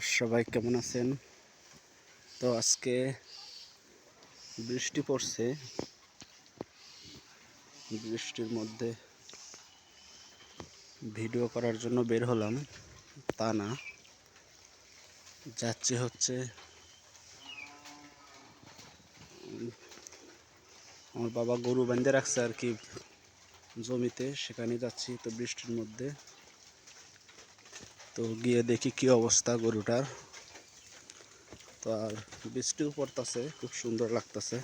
সবাই কেমন আছেন? তো আজকে বৃষ্টি পড়ছে। বৃষ্টির মধ্যে ভিডিও করার জন্য বের হলাম। তা না। যাচ্ছি হচ্ছে আমার বাবা গরু বেঁধে রাখছে আর কি জমিতে, সেখানে যাচ্ছি তো বৃষ্টির মধ্যে। তো গিয়ে দেখি কি অবস্থা গরুটার। তো আর বৃষ্টিও পড়তেছে, খুব সুন্দর লাগতেছে।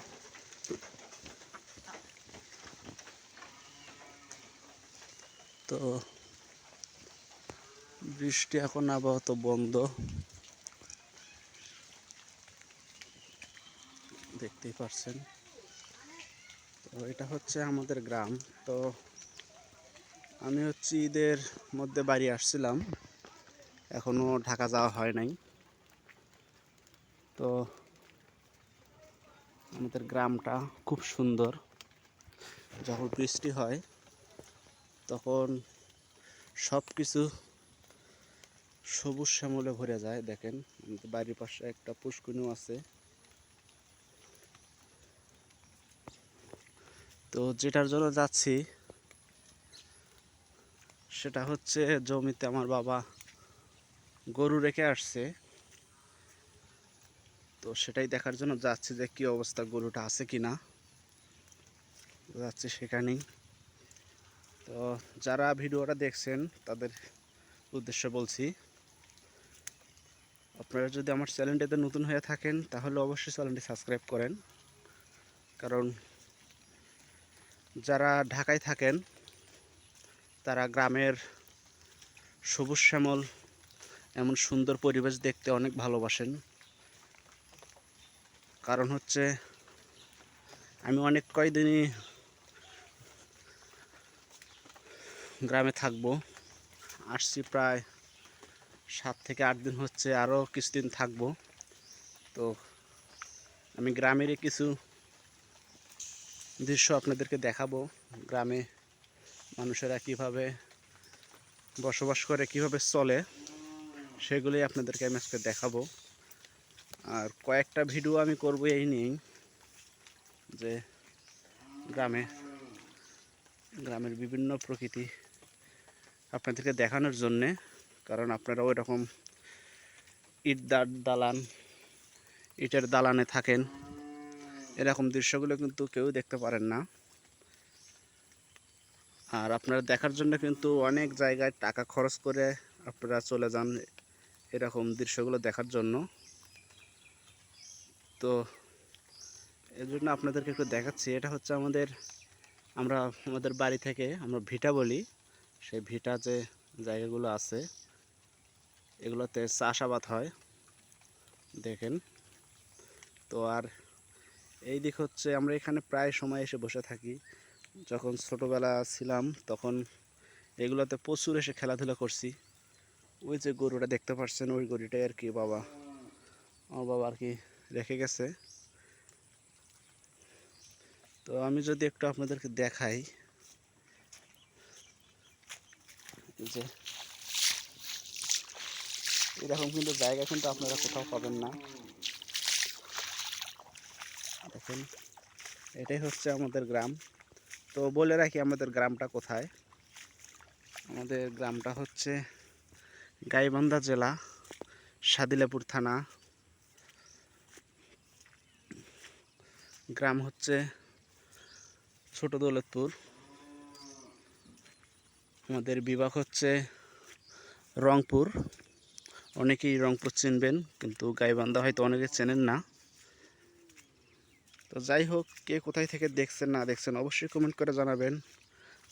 তো বৃষ্টি এখন আপাতত বন্ধ। দেখতেই পারছেন। তো এটা হচ্ছে আমাদের গ্রাম। তো আমি হচ্ছে ঈদের মধ্যে বাড়ি আসছিলাম। এখনও ঢাকা যাওয়া হয় নাই। তো আমাদের গ্রামটা খুব সুন্দর। যখন বৃষ্টি হয়, তখন সব কিছু সবুজ শ্যামলে ভরে যায়, দেখেন। আমাদের বাড়ির পাশে একটা পুষ্কুনিও আছে। তো যেটার জন্য যাচ্ছি, সেটা হচ্ছে জমিতে আমার বাবা গরু রেখে আসছে। তো সেটাই দেখার জন্য যাচ্ছে যে কি অবস্থা গরুটা আছে কি না। যাচ্ছে সেখানেই। তো যারা ভিডিওটা দেখছেন, তাদের উদ্দেশ্য বলছি, আপনারা যদি আমার চ্যানেলটিতে নতুন হয়ে থাকেন, তাহলে অবশ্যই চ্যানেলটি সাবস্ক্রাইব করেন। কারণ যারা ঢাকায় থাকেন, তারা গ্রামের সবুজ শ্যামল এমন সুন্দর পরিবেশ দেখতে অনেক ভালোবাসেন। কারণ হচ্ছে, আমি অনেক কয়দিনই গ্রামে থাকব। আসছি প্রায় সাত থেকে আট দিন হচ্ছে আরও কিছুদিন থাকব। তো আমি গ্রামেরই কিছু দৃশ্য আপনাদেরকে দেখাবো। গ্রামে মানুষেরা কীভাবে বসবাস করে, কীভাবে চলে। সেগুলি আপনাদেরকে আমি আজকে দেখাবো। আর কয়েকটা ভিডিও আমি করব এই নিয়েই, যে গ্রামে, গ্রামের বিভিন্ন প্রকৃতি আপনাদেরকে দেখানোর জন্যে, কারণ আপনারা ওই রকম ইট দাঁড় দালান, ইটের দালানে থাকেন, এরকম দৃশ্যগুলো কিন্তু কেউ দেখতে পারেন না। আর আপনারা দেখার জন্য কিন্তু অনেক জায়গায় টাকা খরচ করে আপনারা চলে যান এরকম দৃশ্যগুলো দেখার জন্য। তো এর জন্য আপনাদেরকে একটু দেখাচ্ছি। এটা হচ্ছে আমাদের, আমরা আমাদের বাড়ি থেকে আমরা ভিটা বলি। সেই ভিটা যে জায়গাগুলো আছে, এগুলোতে চাষাবাদ হয়। দেখেন। তো আর এই দিক হচ্ছে আমরা এখানে প্রায় সময় এসে বসে থাকি। যখন ছোটোবেলা ছিলাম, তখন এগুলোতে প্রচুর এসে খেলাধুলা করছি। ওই যে গরুটা দেখতে পাচ্ছেন ওই গরুটাই আর কি বাবা। আমার বাবা আর কি রেখে গেছে। তো আমি যদি একটু আপনাদেরকে দেখাই যে এরকম কিন্তু জায়গা কিন্তু আপনারা কোথাও পাবেন না। দেখেন, এটাই হচ্ছে আমাদের গ্রাম। তো বলে রাখি, আমাদের গ্রামটা কোথায়? আমাদের গ্রামটা হচ্ছে গাইবান্ধা জেলা, সাদিলাপুর থানা। গ্রাম হচ্ছে ছোট দৌলতপুর। আমাদের বিভাগ হচ্ছে রংপুর। অনেকেই রংপুর চিনবেন, কিন্তু গাইবান্ধা হয়তো অনেকে চেনেন না। তো যাই হোক, কে কোথায় থেকে দেখছেন, না দেখছেন, অবশ্যই কমেন্ট করে জানাবেন।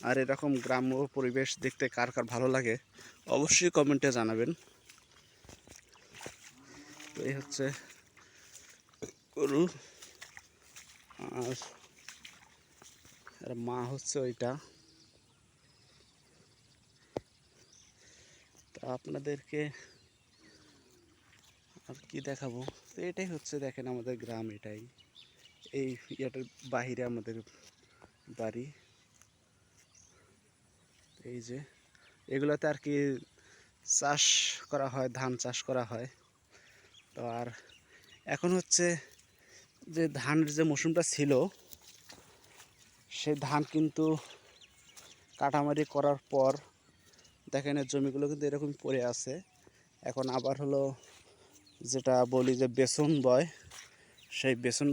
আর এরকম গ্রাম্য পরিবেশ দেখতে কার কার ভালো লাগে, অবশ্যই কমেন্টে জানাবেন। তো এই হচ্ছে গরু। আর মা হচ্ছে ওইটা। তা আপনাদেরকে আর কি দেখাবো? তো এটাই হচ্ছে দেখেন আমাদের গ্রাম এটাই। এই ইয়াটার বাহিরে আমাদের বাড়ি। এই যে, এগুলোতে আর কি চাষ করা হয়, ধান চাষ করা হয়। তো আর এখন হচ্ছে যে ধানের যে মৌসুমটা ছিল সেই ধান কিন্তু কাটামারি করার পর দেখেন জমিগুলো কিন্তু এরকম পড়ে আছে। এখন আবার হলো যেটা বলি যে বেসন বয়, সেই বেসন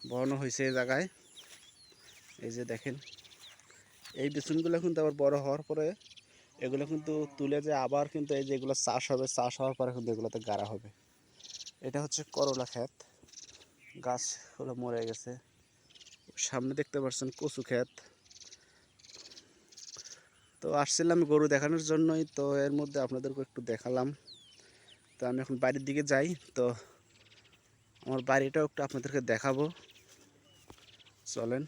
বহানো হয়েছে এই জায়গায়। এই যে দেখেন এই বেসনগুলো কিন্তু আবার বড় হওয়ার পরে এগুলো কিন্তু তুলে যে আবার কিন্তু এই যেগুলো চাষ হবে, চাষ হওয়ার পরে কিন্তু এগুলোতে গাড়া হবে। এটা হচ্ছে করলা ক্ষেত। গাছগুলো মরে গেছে। সামনে দেখতে পাচ্ছেন কচু ক্ষেত। তো আসছিলাম গরু দেখানোর জন্যই, তো এর মধ্যে আপনাদেরকে একটু দেখালাম। তো আমি এখন বাড়ির দিকে যাই, তো আমার বাড়িটাও একটু আপনাদেরকে দেখাবো। চলেন।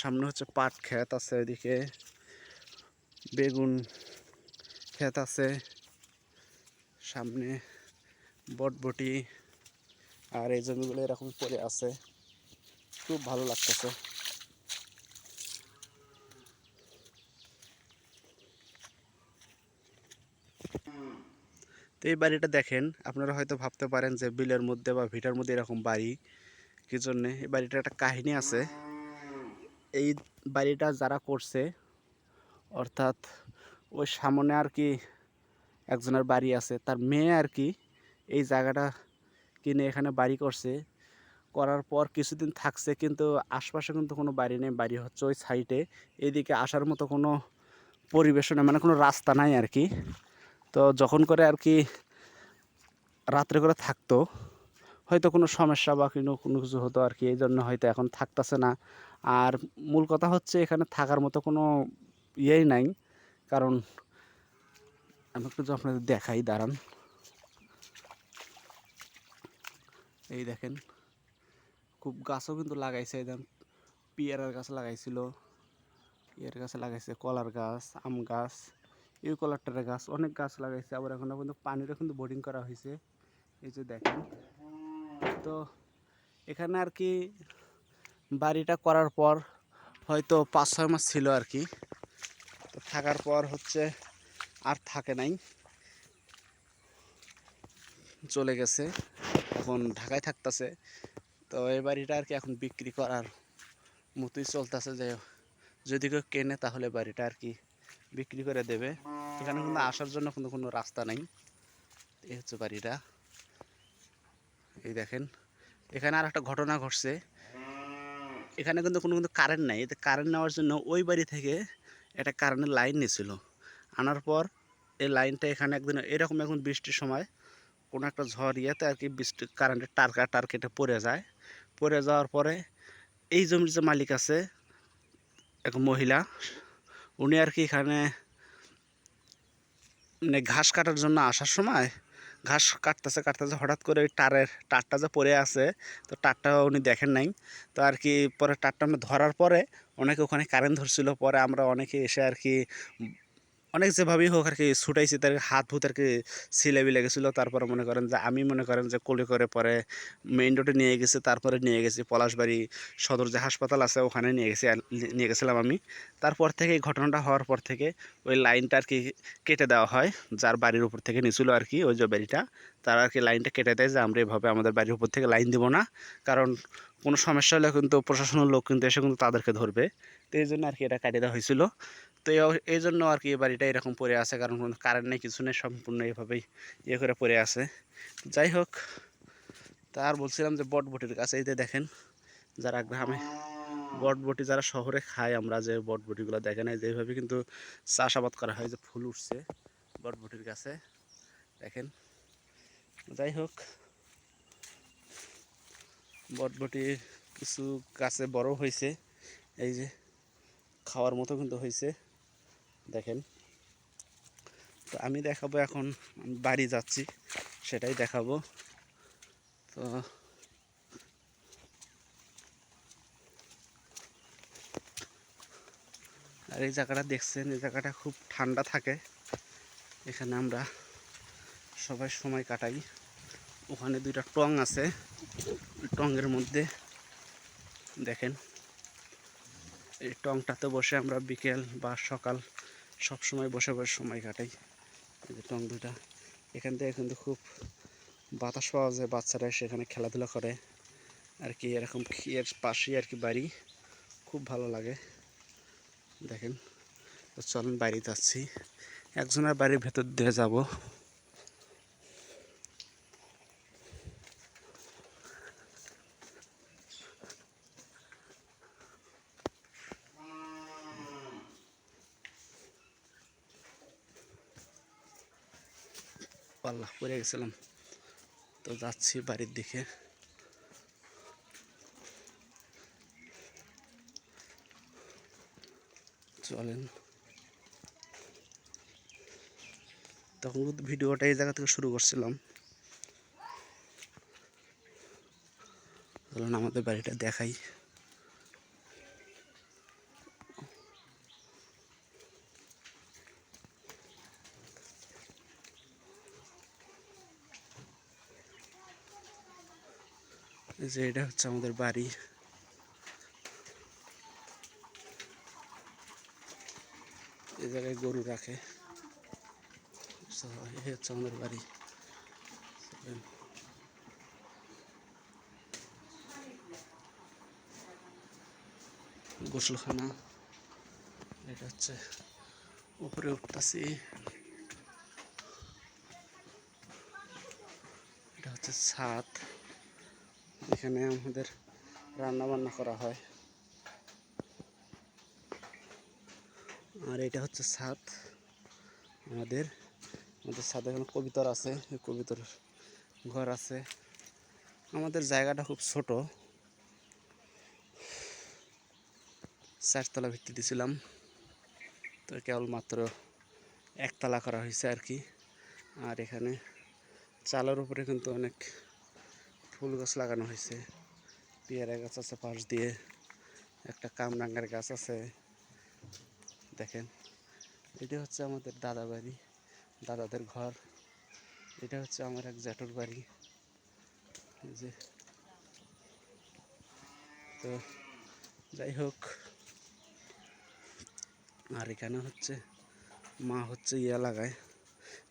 সামনে হচ্ছে পাট ক্ষেত আছে এদিকে বেগুন ক্ষেত আছে, সামনে বটবটি, আর এই জমিগুলো এরকম পড়ে আছে। খুব ভালো লাগতেছে। তো এই বাড়িটা দেখেন, আপনারা হয়তো ভাবতে পারেন যে বিলের মধ্যে বা ভিটার মধ্যে এরকম বাড়ি, কি জন্যে? এই বাড়িটার একটা কাহিনী আছে। এই বাড়িটা যারা করছে, অর্থাৎ ওই সামনে আর কি একজনের বাড়ি আছে, তার মেয়ে আর কি এই জায়গাটা কিনে এখানে বাড়ি করছে। করার পর কিছুদিন থাকছে, কিন্তু আশপাশে কিন্তু কোনো বাড়ি নেই, বাড়ি হচ্ছে ওই সাইডে। এদিকে আসার মতো কোনো পরিবেশ নেই মানে কোনো রাস্তা নাই আর কি। তো যখন করে আর কি রাত্রে করে থাকতো হয়তো কোনো সমস্যা বা কোনো কোনো কিছু হতো আর কি এই জন্য হয়তো এখন থাকতেছে না। আর মূল কথা হচ্ছে এখানে থাকার মতো কোনো ইয়েই নাই। কারণ আমি একটু আপনাদের দেখাই, দাঁড়ান। এই দেখেন, খুব গাছও কিন্তু লাগাইছে, এই দেখেন পিয়ারার গাছ লাগাইছিল পিয়ার গাছ লাগাইছে, কলার গাছ, আম গাছ ইউকলারটার গাছ, অনেক গাছ লাগাইছে, আবার এখন কিন্তু পানিরও কিন্তু বোর্ডিং করা হয়েছে। এই যে দেখেন তো এখানে আর কি বাড়িটা করার পর হয়তো পাঁচ ছয় মাস ছিল আর কি। তো থাকার পর হচ্ছে আর থাকে নাই। চলে গেছে, এখন ঢাকায় থাকতেছে। তো এই বাড়িটা আর কি এখন বিক্রি করার মতোই চলতেছে যে যদি কেউ কেনে তাহলে বাড়িটা আর কি বিক্রি করে দেবে। এখানে কিন্তু আসার জন্য কিন্তু কোনো রাস্তা নাই। এই হচ্ছে বাড়িটা। এই দেখেন। এখানে আর একটা ঘটনা ঘটছে। এখানে কিন্তু কোনো কিন্তু কারেন্ট নাই। এতে কারেন্ট নেওয়ার জন্য ওই বাড়ি থেকে একটা কারেন্টের লাইন নিয়েছিল। আনার পর এই লাইনটা এখানে একদিন এরকম এখন বৃষ্টির সময় কোনো একটা ঝড় ইয়েতে আর কি বৃষ্টি কারেন্টের টারকা টার কেটে পড়ে যায়। পড়ে যাওয়ার পরে এই জমির যে মালিক আছে, এক মহিলা, উনি আর কি এখানে মানে ঘাস কাটার জন্য আসার সময় ঘাস কাটতেছে কাটতেছে, হঠাৎ করে ওই টারের টারটা যে পড়ে আছে, তো টারটা উনি দেখেন নাই। তো আর কি পরে টারটা আমরা ধরার পরে অনেকে ওখানে কারেন্ট ধরছিল, পরে আমরা অনেকে এসে আর কি অনেক যেভাবেই হোক আর কি ছুটাইছি, তার হাত ভূত আর কি সিলেবি লেগেছিলো। তারপরে মনে করেন যে, আমি মনে করেন যে, কোলে করে পরে মেইন রোডে নিয়ে গেছি, তারপরে নিয়ে গেছি পলাশবাড়ি সদর যে হাসপাতাল আছে, ওখানে নিয়ে গেছি নিয়ে গেছিলাম আমি। তারপর থেকে এই ঘটনাটা হওয়ার পর থেকে ওই লাইনটা আর কি কেটে দেওয়া হয়, যার বাড়ির উপর থেকে নিছিল আর কি ওই যে বাড়িটা। তারা আর কি লাইনটা কেটে দেয় যে, আমরা এভাবে আমাদের বাড়ির উপর থেকে লাইন দিব না, কারণ কোনো সমস্যা হলে কিন্তু প্রশাসনের লোক কিন্তু এসে কিন্তু তাদেরকে ধরবে। তো এই জন্য আর কি এটা কাটিয়ে দেওয়া হয়েছিল। তো এই- জন্য আর কি এই বাড়িটা এরকম পড়ে আছে, কারণ কোনো কারেন্ট নেই, কিছু নেই, সম্পূর্ণ এইভাবেই ইয়ে করে পড়ে আছে। যাই হোক, তা আর বলছিলাম যে বটবটির কাছে, এই যে দেখেন, যারা গ্রামে বটবটি, যারা শহরে খায়, আমরা যে বটবটিগুলো দেখে এই যে এইভাবে কিন্তু চাষাবাদ করা হয়, যে ফুল উঠছে বটবটির কাছে, দেখেন। যাই হোক, বটবটি কিছু গাছে বড় হয়েছে, এই যে খাওয়ার মতো কিন্তু হয়েছে। দেখেন। তো আমি দেখাবো এখন বাড়ি যাচ্ছি, সেটাই দেখাবো। তো আর এই জায়গাটা দেখছেন, এই জায়গাটা খুব ঠান্ডা থাকে। এখানে আমরা সবাই সময় কাটাই। ওখানে দুইটা টং আছে টঙের মধ্যে। দেখেন, এই টংটাতে বসে আমরা বিকেল বা সকাল সব সময় বসে বসে সময় কাটাই। এই যে টং দুটা এখান থেকে কিন্তু খুব বাতাস পাওয়া যায়, বাচ্চারা সেখানে খেলাধুলা করে। আর কি, এরকম এর পাশেই আর কি বাড়ি। খুব ভালো লাগে। দেখেন, তো চলেন বাড়ি যাচ্ছি একজনের বাড়ির ভেতর দিয়ে যাব। পাল্লা পড়ে গেছিলাম। তো যাচ্ছি বাড়ির দিকে। চলেন। তখন ভিডিওটা এই জায়গা থেকে শুরু করছিলাম। আমাদের বাড়িটা দেখাই। যে এটা হচ্ছে আমাদের বাড়ি। এই জায়গায় গরু রাখে। হচ্ছে আমাদের বাড়ি। গোসলখানা। এটা হচ্ছে উপরে উঠতেছি। এটা হচ্ছে ছাদ। এখানে আমাদের রান্না বান্না করা হয়। আর এটা হচ্ছে ছাদ। আমাদের আমাদের ছাদে এখানে কবিতর আছে কবিতর ঘর আছে। আমাদের জায়গাটা খুব ছোট। চারতলা ভিত্তি দিয়েছিলাম তো কেবলমাত্র একতলা করা হয়েছে আর কি। আর এখানে চালের উপরে কিন্তু অনেক ফুল গাছ লাগানো হয়েছে। পেয়ারা গাছ আছে পাশ দিয়ে। একটা কামরাঙ্গার গাছ আছে। দেখেন, এটা হচ্ছে আমাদের দাদা বাড়ি, দাদাদের ঘর। এটা হচ্ছে আমার এক জ্যাঠুর বাড়ি। যে। তো যাই হোক, আর এখানে হচ্ছে মা হচ্ছে ইয়া লাগায়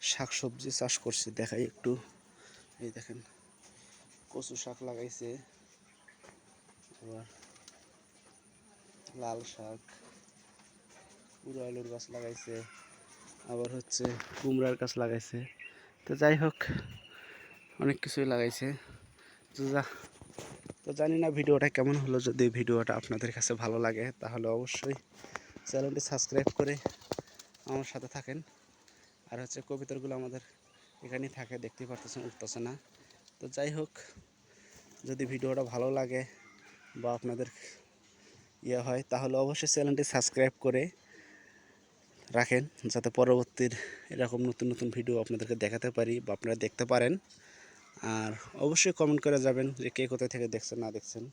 শাক সবজি চাষ করছে। দেখাই একটু। এই দেখেন। কচু শাক লাগাইছে। আবার লাল শাক, পুরো আলুর গাছ লাগাইছে, আবার হচ্ছে কুমড়ার গাছ লাগাইছে। তো যাই হোক, অনেক কিছুই লাগাইছে। তো যা, তো জানি না ভিডিওটা কেমন হলো, যদি ভিডিওটা আপনাদের কাছে ভালো লাগে, তাহলে অবশ্যই চ্যানেলটি সাবস্ক্রাইব করে আমার সাথে থাকেন। আর হচ্ছে কবিতাগুলো আমাদের এখানেই থাকে দেখতেই পারতেছেন, উঠতেছে না। তো যাই হোক যদি ভিডিওটা ভালো লাগে বা আপনাদের ইয়ে হয়, তাহলে অবশ্যই চ্যানেলটি সাবস্ক্রাইব করে রাখেন, যাতে পরবর্তীর এরকম নতুন নতুন ভিডিও আপনাদেরকে দেখাতে পারি বা আপনারা দেখতে পারেন। আর অবশ্যই কমেন্ট করে যাবেন যে কে কোথায় থেকে দেখছেন, না দেখছেন।